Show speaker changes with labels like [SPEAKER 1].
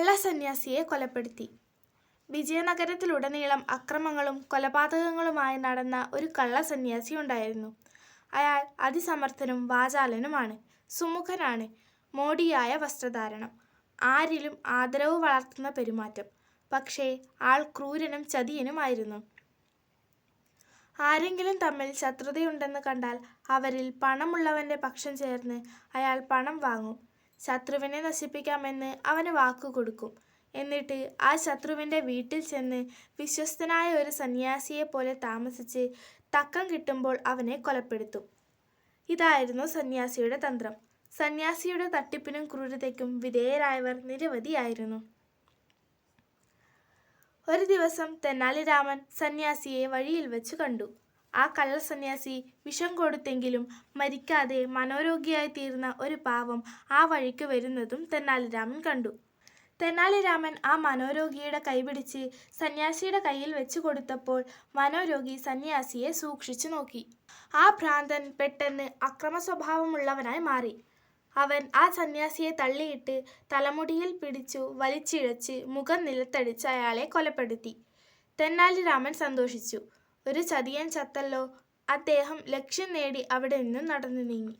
[SPEAKER 1] കള്ളസന്യാസിയെ കൊലപ്പെടുത്തി. വിജയനഗരത്തിലുടനീളം അക്രമങ്ങളും കൊലപാതകങ്ങളുമായി നടന്ന ഒരു കള്ളസന്യാസി ഉണ്ടായിരുന്നു. അയാൾ അതിസമർത്ഥനും വാചാലനുമാണ്. സുമുഖനാണ്. മോടിയായ വസ്ത്രധാരണം. ആരിലും ആദരവ് വളർത്തുന്ന പെരുമാറ്റം. പക്ഷേ ആൾ ക്രൂരനും ചതിയനുമായിരുന്നു. ആരെങ്കിലും തമ്മിൽ ശത്രുതയുണ്ടെന്ന് കണ്ടാൽ അവരിൽ പണമുള്ളവന്റെ പക്ഷം ചേർന്ന് അയാൾ പണം വാങ്ങും. ശത്രുവിനെ നശിപ്പിക്കാമെന്ന് അവന് വാക്കു കൊടുക്കും. എന്നിട്ട് ആ ശത്രുവിന്റെ വീട്ടിൽ ചെന്ന് വിശ്വസ്തനായ ഒരു സന്യാസിയെ പോലെ താമസിച്ച് തക്കം കിട്ടുമ്പോൾ അവനെ കൊലപ്പെടുത്തും. ഇതായിരുന്നു സന്യാസിയുടെ തന്ത്രം. സന്യാസിയുടെ തട്ടിപ്പിനും ക്രൂരതയ്ക്കും വിധേയരായവർ നിരവധിയായിരുന്നു. ഒരു ദിവസം തെന്നാലിരാമൻ സന്യാസിയെ വഴിയിൽ വെച്ച് കണ്ടു. ആ കള്ളസന്യാസി വിഷം കൊടുത്തെങ്കിലും മരിക്കാതെ മനോരോഗിയായി തീർന്ന ഒരു പാവം ആ വഴിക്ക് വരുന്നതും തെന്നാലിരാമൻ കണ്ടു. തെന്നാലിരാമൻ ആ മനോരോഗിയുടെ കൈപിടിച്ച് സന്യാസിയുടെ കയ്യിൽ വെച്ച് കൊടുത്തപ്പോൾ മനോരോഗി സന്യാസിയെ സൂക്ഷിച്ചു നോക്കി. ആ ഭ്രാന്തൻ പെട്ടെന്ന് അക്രമ സ്വഭാവമുള്ളവനായി മാറി. അവൻ ആ സന്യാസിയെ തള്ളിയിട്ട് തലമുടിയിൽ പിടിച്ചു വലിച്ചിഴച്ച് മുഖം നിലത്തടിച്ച് അയാളെ കൊലപ്പെടുത്തി. തെന്നാലിരാമൻ സന്തോഷിച്ചു. ഒരു ചതിയൻ ചത്തല്ലോ. അദ്ദേഹം ലക്ഷ്യം നേടി അവിടെ നിന്നും നടന്നു നീങ്ങി